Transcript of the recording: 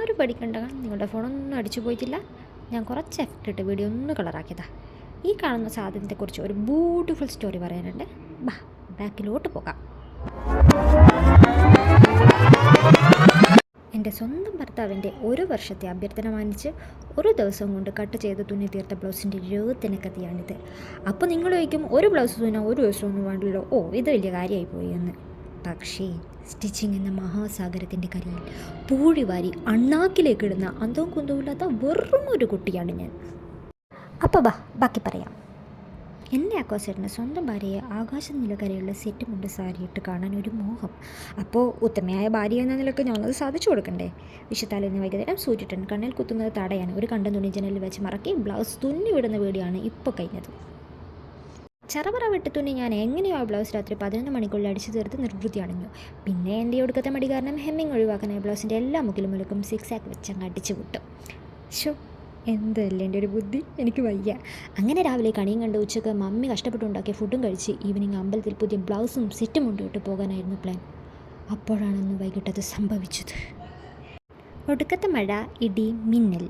ആരും പഠിക്കണ്ട നിങ്ങളുടെ ഫോണൊന്നും അടിച്ചു പോയിട്ടില്ല. ഞാൻ കുറച്ച് എഫക്റ്റ് ഇട്ട് വീഡിയോ ഒന്ന് കളറാക്കിയതാ ഈ കാണുന്ന സാധനത്തെക്കുറിച്ച് ഒരു ബ്യൂട്ടിഫുൾ സ്റ്റോറി പറയാനുണ്ട്. ബാ ബാക്കിലോട്ട് പോകാം. എന്റെ സ്വന്തം ഭർത്താവിന്റെ ഒരു വർഷത്തെ അഭ്യർത്ഥന മാനിച്ച് ഒരു ദിവസം കൊണ്ട് കട്ട് ചെയ്ത് തുന്നി തീർത്ത ബ്ലൗസിന്റെ എഴുപത്തിന് കഥയാണിത് അപ്പോൾ നിങ്ങൾ ചോദിക്കും ഒരു ബ്ലൗസ് തുന്നാൻ ഒരു ദിവസമൊന്നും വേണ്ടല്ലോ. ഓ ഇത് വലിയ കാര്യമായി പോയി എന്ന്. പക്ഷേ സ്റ്റിച്ചിങ് എന്ന മഹാസാഗരത്തിന്റെ കരയിൽ പൂഴിവാരി അണ്ണാക്കിലേക്ക് ഇടുന്ന അന്തവും കുന്തവും ഇല്ലാത്ത വെറും ഒരു കുട്ടിയാണ് ഞാൻ. അപ്പോൾ ബാ ബാക്കി പറയാം. എന്റെ അക്കോസേട്ടന് സ്വന്തം ഭാര്യയെ ആകാശ നിലകരയുള്ള സെറ്റ് മുണ്ട് സാരിയിട്ട് കാണാൻ ഒരു മോഹം. അപ്പോൾ ഉത്തമയായ ഭാര്യ എന്ന നിലയ്ക്ക് ഞാനത് സാധിച്ചു കൊടുക്കണ്ടേ? വിഷുത്താലിന്ന് വൈകുന്നേരം സൂര്യട്ടൻ കണ്ണിൽ കുത്തുന്നത് തടയാണ് ഒരു കണ്ട തുണി ജനലിൽ വെച്ച് മറക്കി ബ്ലൗസ് തുന്നി വിടുന്ന വീടിയാണ് ഇപ്പോൾ കഴിഞ്ഞത്. ചറപറ വെട്ടി തുന്നി ഞാൻ എങ്ങനെയോ ആ ബ്ലൗസ് രാത്രി പതിനൊന്ന് മണിക്കുള്ളിൽ അടിച്ചു തീർത്ത് നിർവൃത്തി അടഞ്ഞു പിന്നെ എന്റെ ഒടുക്കത്തെ മടി കാരണം ഹെമ്മിങ് ഒഴിവാക്കാനായി ബ്ലൗസിന്റെ എല്ലാ മുക്കിലും മുലക്കും സിക്സ് ആക്ക് വെച്ച് അങ്ങ് അടിച്ചു വിട്ടു. ഷോ എന്തല്ലേ എന്റെ ഒരു ബുദ്ധി? എനിക്ക് വയ്യ. അങ്ങനെ രാവിലെ കണിയും കണ്ട് ഉച്ചയ്ക്ക് മമ്മി കഷ്ടപ്പെട്ടുണ്ടാക്കിയ ഫുഡും കഴിച്ച് ഈവനിങ് അമ്പലത്തിൽ പുതിയ ബ്ലൗസും സെറ്റും കൊണ്ടുവിട്ട് പോകാനായിരുന്നു പ്ലാൻ അപ്പോഴാണെന്ന് വൈകിട്ടത് സംഭവിച്ചത്. ഒടുക്കത്തെ മഴ ഇടി മിന്നൽ.